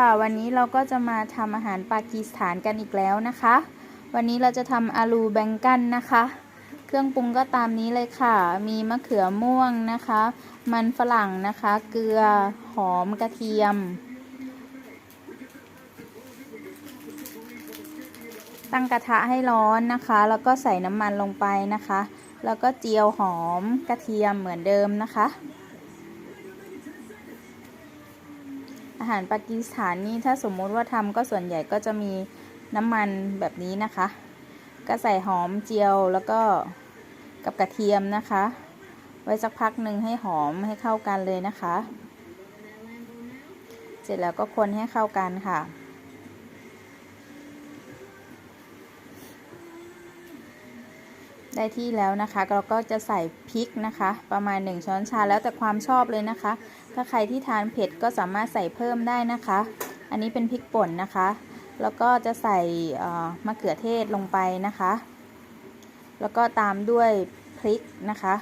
ค่ะวันนี้เราก็จะมาทำอาหารปากีสถานกันอีกแล้วนะคะ วันนี้เราจะทำอาลูแบงกันนะคะ เครื่องปรุงก็ตามนี้เลยค่ะ มีมะเขือม่วงนะคะ มันฝรั่งนะคะ เกลือหอมกระเทียม ตั้งกระทะให้ร้อนนะคะ แล้วก็ใส่น้ำมันลงไปนะคะ แล้วก็เจียวหอมกระเทียมเหมือนเดิมนะคะ อาหารปากีสถานนี่ถ้าสมมุติว่าทำก็ส่วนใหญ่ก็จะมีน้ำมันแบบนี้นะคะ ก็ใส่หอมเจียวแล้วก็กับกระเทียมนะคะ ไว้สักพักหนึ่งให้หอมให้เข้ากันเลยนะคะ เสร็จแล้วก็คนให้เข้ากันค่ะ ได้ที่แล้วนะคะ เราก็จะใส่พริกนะคะ ประมาณ 1 ช้อนชาแล้วแต่ความชอบเลยนะคะ ถ้าใครที่ทานเผ็ดก็สามารถใส่เพิ่มได้นะคะ อันนี้เป็นพริกป่นนะคะ แล้วก็จะใส่มะเขือเทศลงไปนะคะ แล้วก็ตามด้วยพริกนะคะ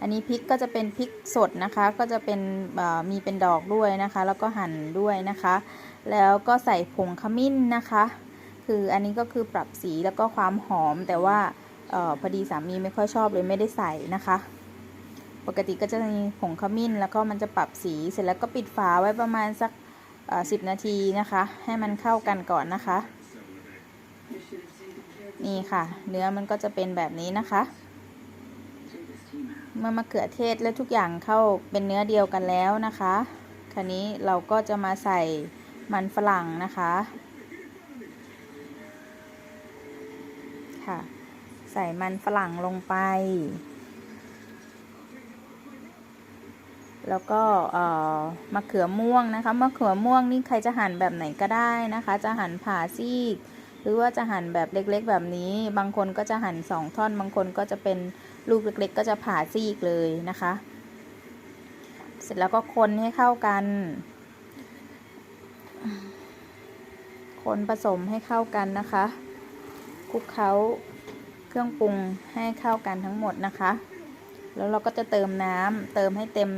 อันนี้พริกก็จะเป็นพริกสดนะคะ ก็จะเป็นมีเป็นดอกด้วยนะคะ แล้วก็หั่นด้วยนะคะ แล้วก็ใส่ผงขมิ้นนะคะ คืออันนี้ก็คือปรับสีแล้วก็ความหอมแต่ว่าออพอดีสามีไม่ค่อยชอบเลยไม่ได้ใส่นะคะ ปกติก็จะมีผงขมิ้นแล้วก็มันจะปรับสีเสร็จแล้วก็ปิดฝาไว้ประมาณสักสิบนาทีนะคะ ให้มันเข้ากันก่อนนะคะ นี่ค่ะ เนื้อมันก็จะเป็นแบบนี้นะคะ เมื่อมะเขือเทศและทุกอย่างเข้าเป็นเนื้อเดียวกันแล้วนะคะ คราวนี้เราก็จะมาใส่มันฝรั่งนะคะ ค่ะ ใส่มันฝรั่งลงไป แล้วก็มะเขือม่วงนะคะ มะเขือม่วงนี่ใครจะหั่นแบบไหนก็ได้นะคะ จะหั่นผ่าซีก หรือว่าจะหั่นแบบเล็กๆแบบนี้ บางคนก็จะหั่นสองท่อน บางคนก็จะเป็นลูกเล็ก ๆ ก็จะผ่าซีกเลยนะคะ เสร็จแล้วก็คนให้เข้ากันคนผสมให้เข้ากันนะคะ ลุกเคล้าเครื่องปรุงให้เข้ากันทั้งหมดนะคะ แล้วเราก็จะเติมน้ำเติมให้เต็ม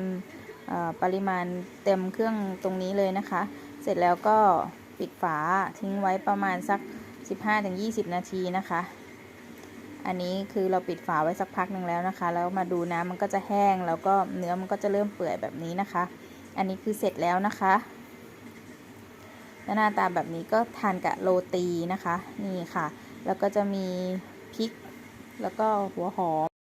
ปริมาณเต็มเครื่องตรงนี้เลยนะคะ เสร็จแล้วก็ปิดฝาทิ้งไว้ประมาณสัก 15-20 นาทีนะคะ อันนี้คือเราปิดฝาไว้สักพักหนึ่งแล้วนะคะ แล้วมาดูน้ำมันก็จะแห้ง แล้วก็เนื้อมันก็จะเริ่มเปื่อยแบบนี้นะคะ อันนี้คือเสร็จแล้วนะคะหน้าตาแบบนี้ก็ทานกับโรตีนะคะ นี่ค่ะ แล้วก็จะมีพริก แล้วก็หัวหอม